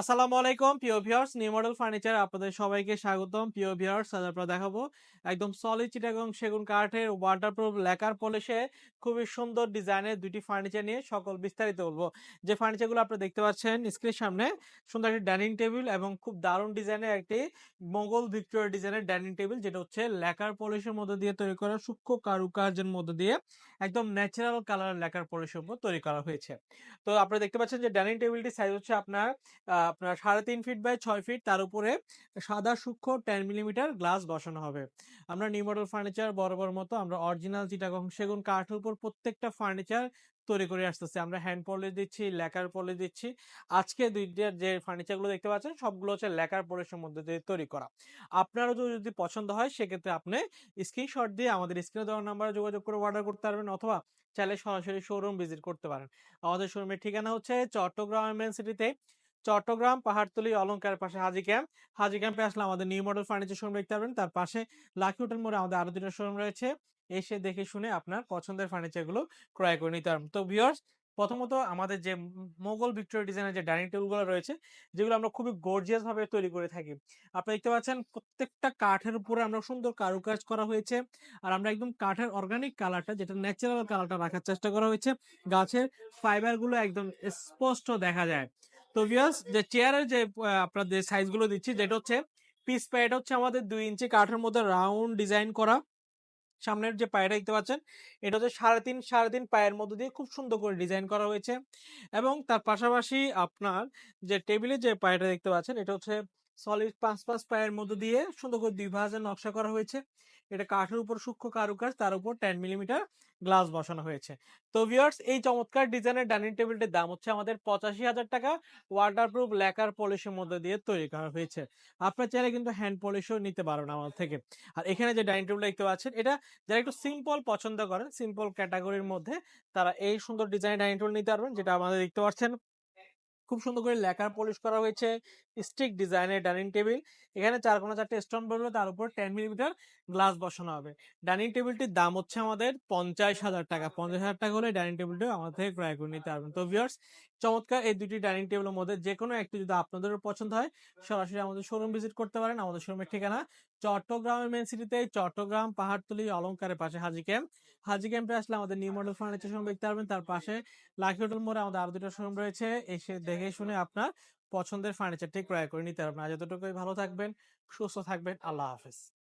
আসসালামু আলাইকুম, প্রিয় ভিউয়ার্স। নিউ মডেল ফার্নিচার আপনাদের সবাইকে স্বাগতম। প্রিয় ভিউয়ার্স, আজ দেখাবো একদম সলিড চিটাগং সেগুন কাঠের ওয়াটারপ্রুফ লেকার পলিশে খুবই সুন্দর ডিজাইনের দুটি ফার্নিচার নিয়ে সকল বিস্তারিত বলব। যে ফার্নিচারগুলো আপনারা দেখতে পাচ্ছেন স্ক্রিনের সামনে, সুন্দর একটি ডাইনিং টেবিল এবং খুব দারুণ ডিজাইনের একটি মোগল ভিক্টোরিয়া ডিজাইনের ডাইনিং টেবিল যেটা হচ্ছে লেকার পলিশের মধ্যে দিয়ে তৈরি করা সূক্ষ্ম কারুকার্যের মধ্যে দিয়ে একদম ন্যাচারাল কালার লেকার পলিশের উপর তৈরি করা হয়েছে। তো আপনারা দেখতে পাচ্ছেন যে ডাইনিং টেবিলটি সাইজ হচ্ছে আপনার আপনার সাড়ে তিন ফিট বাই ছয় ফিট তার উপরে সাদা সূক্ষ্ম টেন মিলিমিটার গ্লাস বসানো হবে। আমরা নিউ মডেল ফার্নিচার বরাবর মতো আমরা অরিজিনাল চিটাগং সেগুন কাঠের উপর প্রত্যেকটা ফার্নিচার তৈরি করে আসতেছে। আমরা হ্যান্ড পলিশ দিচ্ছি লেকার পলিশ দিচ্ছি। আজকে দুইটার যে ফার্নিচারগুলো দেখতে পাচ্ছেন, সবগুলো হচ্ছে লেকার পলিশের মধ্যে দিয়ে তৈরি করা। আপনারও যদি পছন্দ হয়, সেক্ষেত্রে আপনি স্ক্রিনশট দিয়ে আমাদের স্ক্রিনে দেওয়ার নাম্বারে যোগাযোগ করে অর্ডার করতে পারবেন অথবা চাইলে সরাসরি শোরুম ভিজিট করতে পারেন। আমাদের শোরুমের ঠিকানা হচ্ছে চট্টগ্রাম মেন সিটিতে চট্টগ্রাম, পাহাড়তলি অলংকার পাশে হাজি ক্যাম্প। হাজি ক্যাম্পে আসলে আমাদের নিউ মডেল ফার্নিচার শোরুম দেখতে পারবেন। তার পাশে লাকি হোটেল মোড়ে আমাদের আরও দুটো শোরুম রয়েছে। এসে দেখে শুনে আপনার পছন্দের ফার্নিচারগুলো ক্রয় করে নিতে পারবেন। তো ভিউয়ার্স প্রথমত আমাদের যে মোগল ভিক্টোরিয়া ডিজাইনের যে ডাইনিং টেবিলগুলো রয়েছে, যেগুলো আমরা খুবই গর্জিয়াস ভাবে তৈরি করে থাকি। আপনারা দেখতে পাচ্ছেন প্রত্যেকটা কাঠের উপরে আমরা সুন্দর কারুকাজ করা হয়েছে। আর আমরা একদম কাঠের অর্গানিক কালারটা যেটা ন্যাচারাল কালারটা রাখার চেষ্টা করা হয়েছে। গাছের ফাইবারগুলো একদম স্পষ্ট দেখা যায়। তো ভিউয়ার্স যে চেয়ারের যে আপনার যে সাইজগুলো দিচ্ছি, যেটা হচ্ছে পিস প্যাড হচ্ছে আমাদের দুই ইঞ্চি কাঠের মধ্যে রাউন্ড ডিজাইন করা। সামনের যে পায়রা দেখতে পাচ্ছেন, এটা হচ্ছে সাড়ে তিন সাড়ে তিন পায়ের মধ্যে দিয়ে খুব সুন্দর করে ডিজাইন করা হয়েছে। এবং তার পাশাপাশি আপনার যে টেবিলে যে পায়রা দেখতে পাচ্ছেন, এটা হচ্ছে সলিড পাঁচ পাঁচ পায়ের মধ্যে দিয়ে সুন্দর করে দুই ভাঁজের নকশা করা হয়েছে। এটা কাঠের উপর সূক্ষ্ম কারুকাজ, তার উপর টেন মিলিমিটার গ্লাস বসানো হয়েছে। তো ভিউয়ার্স এই চমৎকার ডিজাইনের ডাইনিং টেবিলটির দাম হচ্ছে আমাদের পঁচাশি হাজার টাকা। ওয়াটারপ্রুফ লেকার পলিশের মধ্যে দিয়ে তৈরি করা হয়েছে। আপনার চাইলে কিন্তু হ্যান্ড পলিশও নিতে পারেন আমাদের থেকে। আর এখানে যে ডাইনিং টেবিল দেখতে পাচ্ছেন, এটা যারা একটু সিম্পল পছন্দ করেন সিম্পল ক্যাটাগরির মধ্যে, তারা এই সুন্দর ডিজাইন ডাইনিং টেবিল নিতে পারবেন, যেটা আমাদের দেখতে পাচ্ছেন। খুব সুন্দর করে লেখার পলিশ করা হয়েছে। স্টিক ডিজাইনের ডাইনিং টেবিল এখানে চার কোনা চারটে স্টোন বলবে তার উপর টেন মিলিমিটার গ্লাস বসানো হবে। ডাইনিং টেবিলটির দাম হচ্ছে আমাদের পঞ্চাশ হাজার টাকা। পঞ্চাশ হাজার টাকা হলে ডাইনিং টেবিলটি আমাদের থেকে ক্রয় করে নিতে পারবেন। তো ভিউয়ার্স চমৎকার এই দুটি ডাইনিং টেবিলের মধ্যে যে কোনো একটি যদি আপনাদের পছন্দ হয়, সরাসরি আমাদের শোরুম ভিজিট করতে পারেন। আমাদের শোরুমের ঠিকানা চট্টগ্রামের মেন সিটিতে চট্টগ্রাম, পাহাড়তলি, অলংকারের পাশে হাজি ক্যাম্প হাজি ক্যাম্পে আসলে আমাদের নিউ মডেল ফার্নিচার শোরুম দেখতে পারবেন। তার পাশে লাকি হোটেল মোড়ে আমাদের আরও দুটো শোরুম রয়েছে। এসে দেখে শুনে আপনার পছন্দের ফার্নিচারটি ক্রয় করে নিতে পারবেন। আর যতটুকুই ভালো থাকবেন, সুস্থ থাকবেন। আল্লাহ হাফেজ।